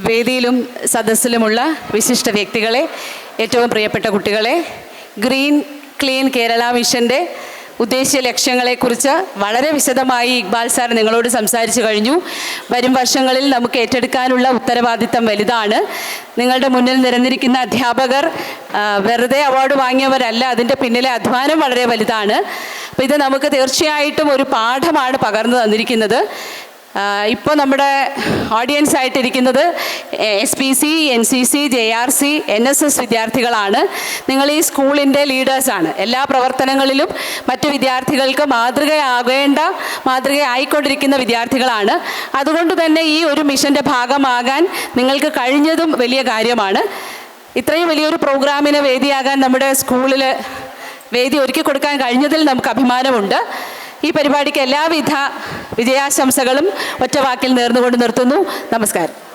വേദിയിലും സദസ്സിലുമുള്ള വിശിഷ്ട വ്യക്തികളെ ഏറ്റവും പ്രിയപ്പെട്ട കുട്ടികളെ ഗ്രീൻ ക്ലീൻ കേരള മിഷന്റെ ഉദ്ദേശ്യ ലക്ഷ്യങ്ങളെക്കുറിച്ച് വളരെ വിശദമായി ഇക്ബാൽ സാർ നിങ്ങളോട് സംസാരിച്ചു കഴിഞ്ഞു. വരും വർഷങ്ങളിൽ നമുക്ക് ഏറ്റെടുക്കാനുള്ള ഉത്തരവാദിത്തം വലുതാണ്. നിങ്ങളുടെ മുന്നിൽ നിരന്നിരിക്കുന്ന അധ്യാപകർ വെറുതെ അവാർഡ് വാങ്ങിയവരല്ല അതിന്റെ പിന്നിലെ അധ്വാനം വളരെ വലുതാണ്. അപ്പോൾ ഇത് നമുക്ക് തീർച്ചയായിട്ടും ഒരു പാഠമാണ് പകർന്നു തന്നിരിക്കുന്നത്. ഇപ്പോൾ നമ്മുടെ audience ആയിട്ടിരിക്കുന്നത് S P C N C C J R C N S S വിദ്യാർത്ഥികളാണ്. നിങ്ങൾ ഈ സ്കൂളിന്റെ ലീഡേഴ്സാണ് എല്ലാ പ്രവർത്തനങ്ങളിലും മറ്റു വിദ്യാർത്ഥികൾക്ക് മാതൃകയാകേണ്ട മാതൃകയായിക്കൊണ്ടിരിക്കുന്ന വിദ്യാർത്ഥികളാണ്. അതുകൊണ്ട് തന്നെ ഈ ഒരു മിഷന്റെ ഭാഗമാകാൻ നിങ്ങൾക്ക് കഴിഞ്ഞതും വലിയ കാര്യമാണ്. ഇത്രയും വലിയൊരു പ്രോഗ്രാമിന് വേദിയാകാൻ നമ്മുടെ സ്കൂളിൽ വേദി ഒരുക്കി കൊടുക്കാൻ കഴിഞ്ഞതിൽ നമുക്ക് അഭിമാനമുണ്ട്. ഈ പരിപാടിക്ക് എല്ലാവിധ വിജയാശംസകളും ഒറ്റവാക്കിൽ നേർന്നുകൊണ്ട് നിർത്തുന്നു. നമസ്കാരം.